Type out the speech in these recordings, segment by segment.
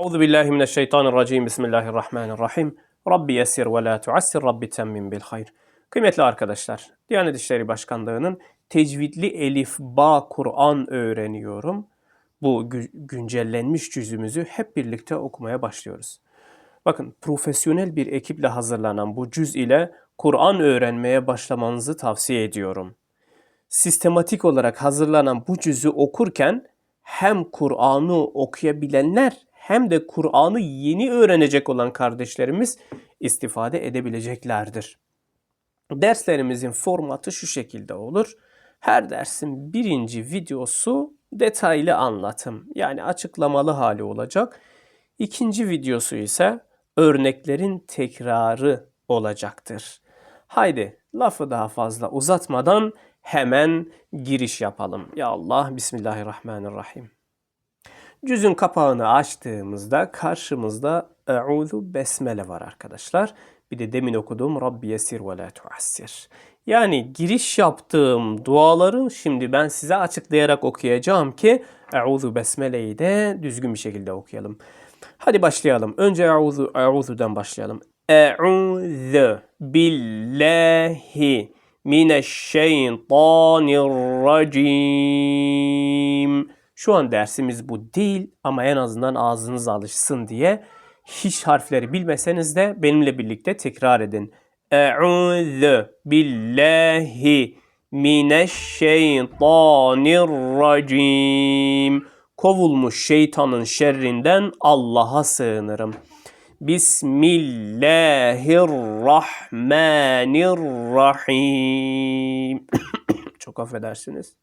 Euzu billahi mineşşeytanirracim. Bismillahirrahmanirrahim. Rabbi yessir ve la tuassir. Rabbi temmin bil hayr. Kıymetli arkadaşlar, Diyanet İşleri Başkanlığı'nın tecvidli elif ba Kur'an öğreniyorum. Bu gü- güncellenmiş cüzümüzü hep birlikte okumaya başlıyoruz. Bakın profesyonel bir ekiple hazırlanan bu cüz ile Kur'an öğrenmeye başlamanızı tavsiye ediyorum. Sistematik olarak hazırlanan bu cüzü okurken hem Kur'an'ı okuyabilenler hem de Kur'an'ı yeni öğrenecek olan kardeşlerimiz istifade edebileceklerdir. Derslerimizin formatı şu şekilde olur. Her dersin birinci videosu detaylı anlatım yani açıklamalı hali olacak. İkinci videosu ise örneklerin tekrarı olacaktır. Haydi lafı daha fazla uzatmadan hemen giriş yapalım. Ya Allah Bismillahirrahmanirrahim. Cüzün kapağını açtığımızda karşımızda Eûzu Besmele var arkadaşlar. Bir de demin okuduğum Rabbi yesir ve la tuassir. Yani giriş yaptığım duaları şimdi ben size açıklayarak okuyacağım ki Eûzu Besmele'yi de düzgün bir şekilde okuyalım. Hadi başlayalım. Önce Eûzu, Eûzu'dan başlayalım. Eûzu billahi mineşşeytanirracim. Şu an dersimiz bu değil ama en azından ağzınız alışsın diye hiç harfleri bilmeseniz de benimle birlikte tekrar edin. Eûzu billahi mineşşeytanirracim. Kovulmuş şeytanın şerrinden Allah'a sığınırım. Bismillahirrahmanirrahim. Çok affedersiniz.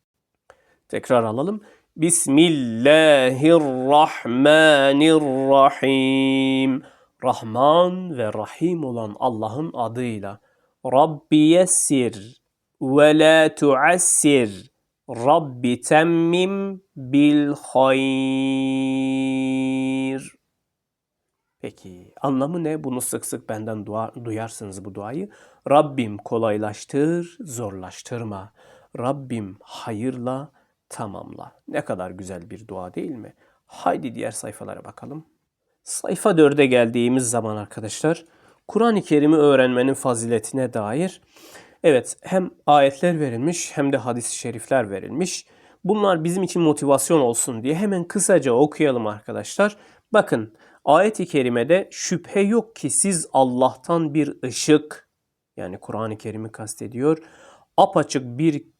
Tekrar alalım. Bismillahirrahmanirrahim. Rahman ve Rahim olan Allah'ın adıyla. Rabbi yessir ve la tuassir. Rabbi temmim bil hayr. Peki anlamı ne? Bunu sık sık benden dua, duyarsınız bu duayı. Rabbim kolaylaştır, zorlaştırma. Rabbim hayırla tamamla. Ne kadar güzel bir dua değil mi? Haydi diğer sayfalara bakalım. Sayfa 4'e geldiğimiz zaman arkadaşlar Kur'an-ı Kerim'i öğrenmenin faziletine dair evet hem ayetler verilmiş hem de hadis-i şerifler verilmiş. Bunlar bizim için motivasyon olsun diye hemen kısaca okuyalım arkadaşlar. Bakın ayet-i kerimede şüphe yok ki siz Allah'tan bir ışık yani Kur'an-ı Kerim'i kastediyor. Apaçık bir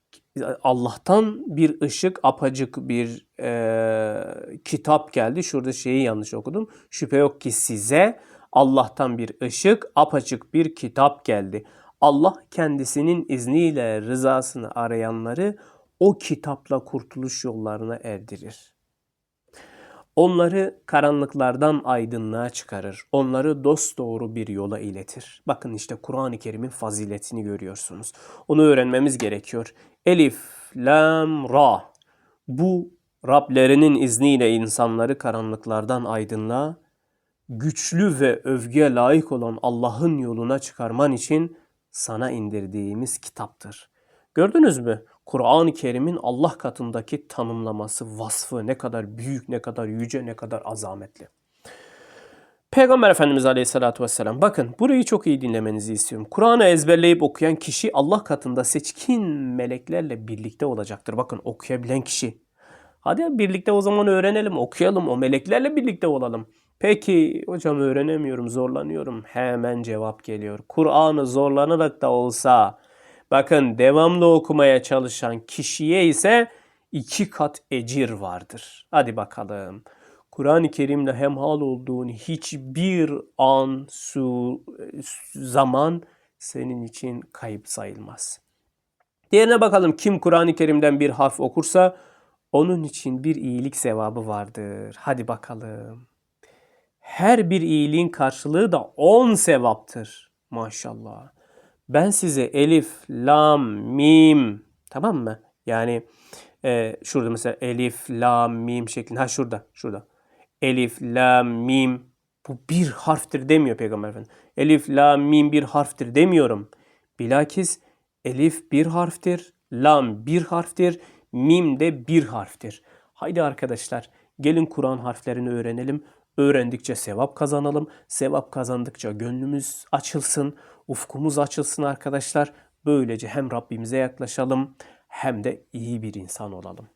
Allah'tan bir ışık, apacık bir e, kitap geldi. Şurada şeyi yanlış okudum. Şüphe yok ki size Allah'tan bir ışık, apaçık bir kitap geldi. Allah kendisinin izniyle rızasını arayanları o kitapla kurtuluş yollarına erdirir. Onları karanlıklardan aydınlığa çıkarır. Onları dosdoğru bir yola iletir. Bakın işte Kur'an-ı Kerim'in faziletini görüyorsunuz. Onu öğrenmemiz gerekiyor. Elif, Lam, Ra. Bu Rablerinin izniyle insanları karanlıklardan aydınlığa, güçlü ve övgüye layık olan Allah'ın yoluna çıkarman için sana indirdiğimiz kitaptır. Gördünüz mü? Kur'an-ı Kerim'in Allah katındaki tanımlaması, vasfı ne kadar büyük, ne kadar yüce, ne kadar azametli. Peygamber Efendimiz Aleyhisselatü Vesselam bakın burayı çok iyi dinlemenizi istiyorum. Kur'an'ı ezberleyip okuyan kişi Allah katında seçkin meleklerle birlikte olacaktır. Bakın okuyabilen kişi. Hadi birlikte o zaman öğrenelim, okuyalım, o meleklerle birlikte olalım. Peki hocam öğrenemiyorum, zorlanıyorum. Hemen cevap geliyor. Kur'an'ı zorlanarak da olsa bakın devamlı okumaya çalışan kişiye ise iki kat ecir vardır. Hadi bakalım. Kur'an-ı Kerim'le hemhal olduğun hiçbir an, su, zaman senin için kayıp sayılmaz. Diğerine bakalım kim Kur'an-ı Kerim'den bir harf okursa onun için bir iyilik sevabı vardır. Hadi bakalım. Her bir iyiliğin karşılığı da 10 sevaptır. Maşallah. Ben size elif, lam, mim tamam mı? Yani e, şurada mesela elif, lam, mim şeklinde. Ha şurada, şurada. Elif, lam, mim. Bu bir harftir demiyor Peygamber Efendimiz. Elif, lam, mim bir harftir demiyorum. Bilakis elif bir harftir, lam bir harftir, mim de bir harftir. Haydi arkadaşlar gelin Kur'an harflerini öğrenelim. Öğrendikçe sevap kazanalım. Sevap kazandıkça gönlümüz açılsın, ufkumuz açılsın arkadaşlar. Böylece hem Rabbimize yaklaşalım hem de iyi bir insan olalım.